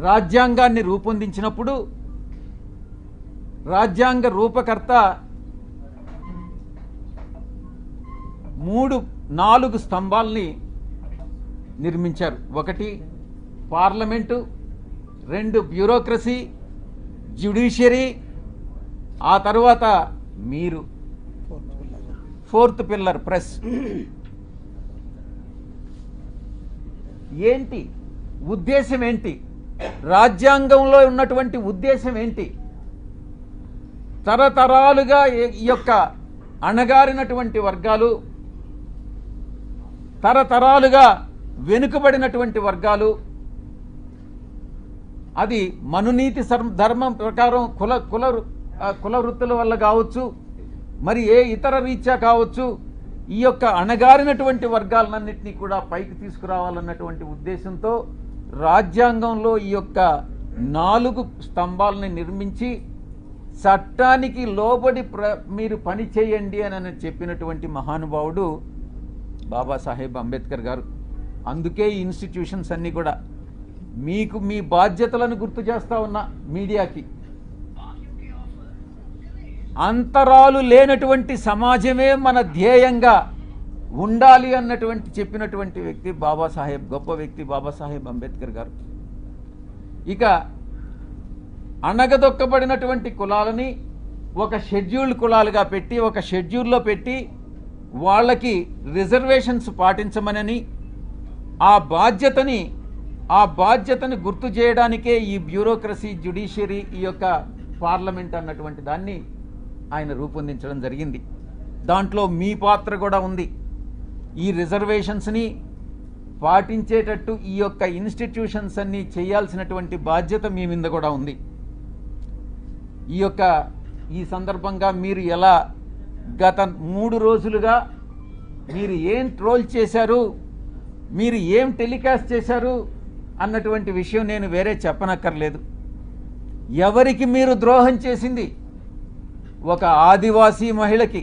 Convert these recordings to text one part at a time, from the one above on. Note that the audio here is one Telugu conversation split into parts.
రాజ్యాంగాన్ని రూపొందించినప్పుడు రాజ్యాంగ రూపకర్త మూడు నాలుగు స్తంభాల్ని నిర్మించారు. ఒకటి పార్లమెంటు రెండు బ్యూరోక్రసీ జ్యుడిషియరీ ఆ తర్వాత మీరు. Fourth pillar press. ఏంటి? ఉద్దేశం ఏంటి? రాజ్యాంగంలో ఉన్నటువంటి ఉద్దేశం ఏంటి? తరతరాలుగా ఈ- ఈ యొక్క అణగారినటువంటి వర్గాలు తరతరాలుగా వెనుకబడినటువంటి వర్గాలు అది మనునీతి ధర్మం ప్రకారం కుల కుల వృ- కుల వృత్తుల వల్ల కావచ్చు మరి ఏ ఇతర రీత్యా కావచ్చు ఈ యొక్క అణగారినటువంటి వర్గాలన్నింటినీ కూడా పైకి తీసుకురావాలన్నటువంటి ఉద్దేశంతో రాజ్యాంగంలో ఈ యొక్క నాలుగు స్తంభాలని నిర్మించి చట్టానికి లోబడి ప్ర మీరు పని చేయండి అని చెప్పినటువంటి మహానుభావుడు బాబాసాహెబ్ అంబేద్కర్ గారు. అందుకే ఈ ఇన్స్టిట్యూషన్స్ అన్నీ కూడా మీకు మీ బాధ్యతలను గుర్తు చేస్తా ఉన్నా మీడియాకి. అంతరాలు లేనటువంటి సమాజమే మన ధ్యేయంగా ఉండాలి అన్నటువంటి చెప్పినటువంటి వ్యక్తి బాబాసాహెబ్ గొప్ప వ్యక్తి బాబాసాహెబ్ అంబేద్కర్ గారు. ఇక అణగదొక్కబడినటువంటి కులాలని ఒక షెడ్యూల్డ్ కులాలుగా పెట్టి ఒక షెడ్యూల్లో పెట్టి వాళ్ళకి రిజర్వేషన్స్ పాటించమనని ఆ బాధ్యతని ఆ బాధ్యతని గుర్తు చేయడానికే ఈ బ్యూరోక్రసీ జ్యుడిషియరీ ఈ యొక్క పార్లమెంట్ అన్నటువంటి దాన్ని ఆయన రూపొందించడం జరిగింది. దాంట్లో మీ పాత్ర కూడా ఉంది. ఈ రిజర్వేషన్స్ని పాటించేటట్టు ఈ యొక్క ఇన్స్టిట్యూషన్స్ అన్నీ చేయాల్సినటువంటి బాధ్యత మీ మీద కూడా ఉంది. ఈ యొక్క ఈ సందర్భంగా మీరు ఎలా గత మూడు రోజులుగా మీరు ఏం ట్రోల్ చేశారు మీరు ఏం టెలికాస్ట్ చేశారు అన్నటువంటి విషయం నేను వేరే చెప్పనక్కర్లేదు. ఎవరికి మీరు ద్రోహం చేసింది? ఒక ఆదివాసీ మహిళకి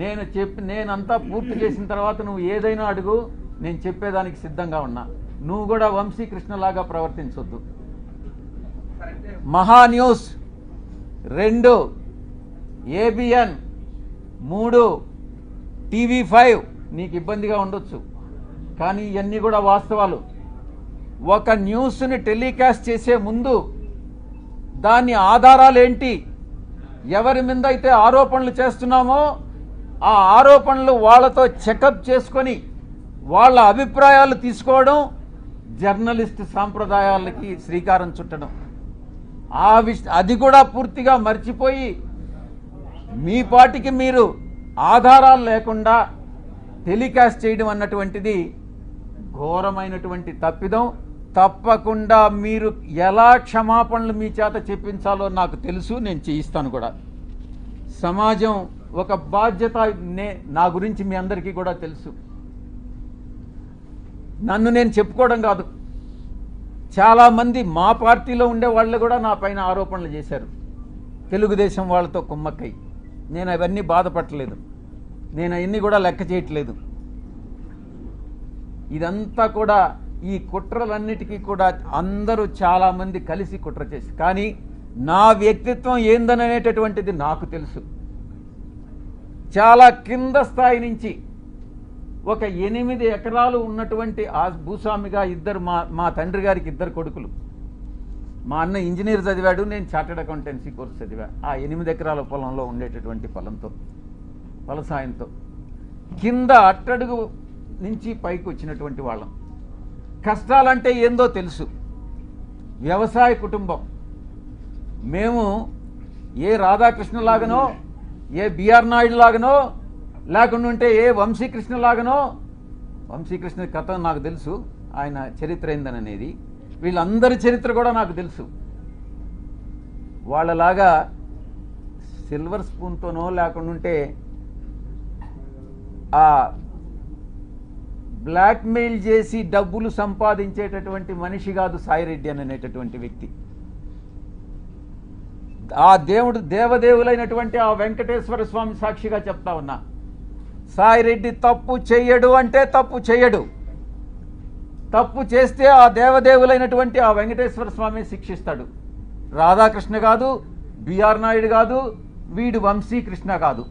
నేను చెప్పి నేనంతా పూర్తి చేసిన తర్వాత నువ్వు ఏదైనా అడుగు నేను చెప్పేదానికి సిద్ధంగా ఉన్నా. నువ్వు కూడా వంశీకృష్ణలాగా ప్రవర్తించొద్దు. సార్ మహా న్యూస్ రెండు ఏబిఎన్ మూడు టీవీ ఫైవ్ నీకు ఇబ్బందిగా ఉండొచ్చు. కానీ ఇవన్నీ కూడా వాస్తవాలు. ఒక న్యూస్ని టెలికాస్ట్ చేసే ముందు దాని ఆధారాలు ఏంటి ఎవరి మీద అయితే ఆరోపణలు చేస్తున్నామో ఆ ఆరోపణలు వాళ్ళతో చెకప్ చేసుకొని వాళ్ళ అభిప్రాయాలు తీసుకోవడం జర్నలిస్ట్ సాంప్రదాయాలకి శ్రీకారం చుట్టడం. ఆ విష అది కూడా పూర్తిగా మర్చిపోయి మీ పాటికి మీరు ఆధారాలు లేకుండా టెలికాస్ట్ చేయడం అన్నటువంటిది ఘోరమైనటువంటి తప్పిదం. తప్పకుండా మీరు ఎలా క్షమాపణలు మీ చేత చెప్పించాలో నాకు తెలుసు నేను చేయిస్తాను కూడా. సమాజం ఒక బాధ్యత నే నా గురించి మీ అందరికీ కూడా తెలుసు. నన్ను నేను చెప్పుకోవడం కాదు. చాలామంది మా పార్టీలో ఉండే వాళ్ళు కూడా నా పైన ఆరోపణలు చేశారు. తెలుగుదేశం వాళ్ళతో కుమ్మక్కై. నేను అవన్నీ బాధపడలేదు. నేను అవన్నీ కూడా లెక్క చేయట్లేదు. ఇదంతా కూడా ఈ కుట్రలన్నిటికీ కూడా అందరూ చాలామంది కలిసి కుట్ర చేసి కానీ నా వ్యక్తిత్వం ఏందనేటటువంటిది నాకు తెలుసు. చాలా కింద స్థాయి నుంచి ఒక ఎనిమిది ఎకరాలు ఉన్నటువంటి ఆ భూస్వామిగా ఇద్దరు మా మా తండ్రి గారికి ఇద్దరు కొడుకులు. మా అన్న ఇంజనీర్ చదివాడు నేను చార్టెడ్ అకౌంటెన్సీ కోర్స్ చదివా. ఆ ఎనిమిది ఎకరాల పొలంలో ఉండేటటువంటి పొలంతో ఫలసాయంతో కింద అట్టడుగు నుంచి పైకి వచ్చినటువంటి వాళ్ళం. కష్టాలంటే ఏందో తెలుసు. వ్యవసాయ కుటుంబం. మేము ఏ రాధాకృష్ణలాగనో ఏ బిఆర్ నాయుడు లాగనో లేకుండా ఉంటే ఏ వంశీకృష్ణ లాగనో వంశీకృష్ణ కథ నాకు తెలుసు ఆయన చరిత్ర ఏందననేది. వీళ్ళందరి చరిత్ర కూడా నాకు తెలుసు. వాళ్ళలాగా సిల్వర్ స్పూన్తోనో లేకుండా ఉంటే ఆ బ్లాక్మెయిల్ చేసి డబ్బులు సంపాదించేటటువంటి మనిషి కాదు సాయిరెడ్డి అని అనేటటువంటి వ్యక్తి. ఆ దేవుడు దేవదేవులైనటువంటి ఆ వెంకటేశ్వర స్వామి సాక్షిగా చెప్తా ఉన్నా. సాయిరెడ్డి తప్పు చెయ్యడు అంటే తప్పు చెయ్యడు. తప్పు చేస్తే ఆ దేవదేవులైనటువంటి ఆ వెంకటేశ్వర స్వామి శిక్షిస్తాడు. రాధాకృష్ణ కాదు బిఆర్ నాయుడు కాదు వీడు వంశీకృష్ణ కాదు.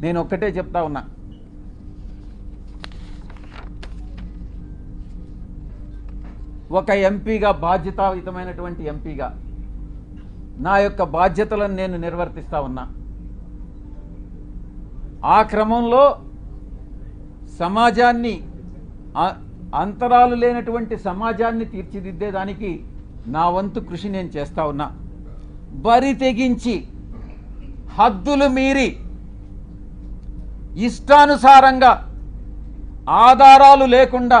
నేను ఒక్కటే చెప్తా ఉన్నా. ఒక ఎంపీగా బాధ్యతాయుతమైనటువంటి ఎంపీగా నా యొక్క బాధ్యతలను నేను నిర్వర్తిస్తా ఉన్నా. ఆ క్రమంలో సమాజాన్ని అంతరాలు లేనటువంటి సమాజాన్ని తీర్చిదిద్దేదానికి నా వంతు కృషి నేను చేస్తా ఉన్నా. బరి తెగించి హద్దులు మీరి ఇష్టానుసారంగా ఆధారాలు లేకుండా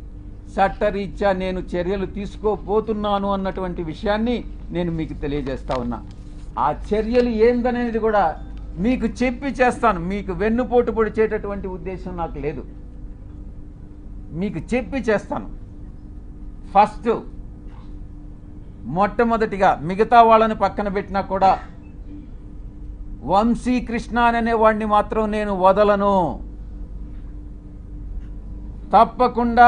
చట్టరీత్యా నేను చర్యలు తీసుకోబోతున్నాను అన్నటువంటి విషయాన్ని నేను మీకు తెలియజేస్తా ఉన్నా. ఆ చర్యలు ఏందనేది కూడా మీకు చెప్పి చేస్తాను. మీకు వెన్నుపోటు పొడిచేటటువంటి ఉద్దేశం నాకు లేదు. మీకు చెప్పి చేస్తాను. ఫస్ట్ మొట్టమొదటిగా మిగతా వాళ్ళని పక్కన పెట్టినా కూడా వంశీ కృష్ణ అనే వాడిని మాత్రం నేను వదలను. తప్పకుండా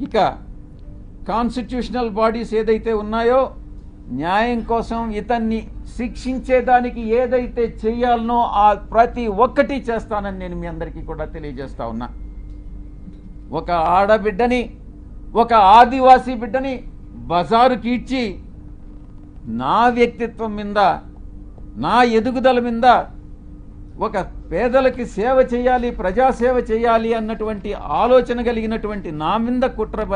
ఇక కాన్స్టిట్యూషనల్ బాడీస్ ఏదైతే ఉన్నాయో న్యాయం కోసం ఇతన్ని శిక్షించేదానికి ఏదైతే చేయాలనో ఆ ప్రతి ఒక్కటి చేస్తానని నేను మీ అందరికీ కూడా తెలియజేస్తా ఉన్నా. ఒక ఆడబిడ్డని ఒక ఆదివాసీ బిడ్డని బజారుకి ఇచ్చి నా వ్యక్తిత్వం మీద నా ఎదుగుదల మీద ఒక పేదలకి సేవ చేయాలి ప్రజాసేవ చేయాలి అన్నటువంటి ఆలోచన కలిగినటువంటి నా మీద కుట్ర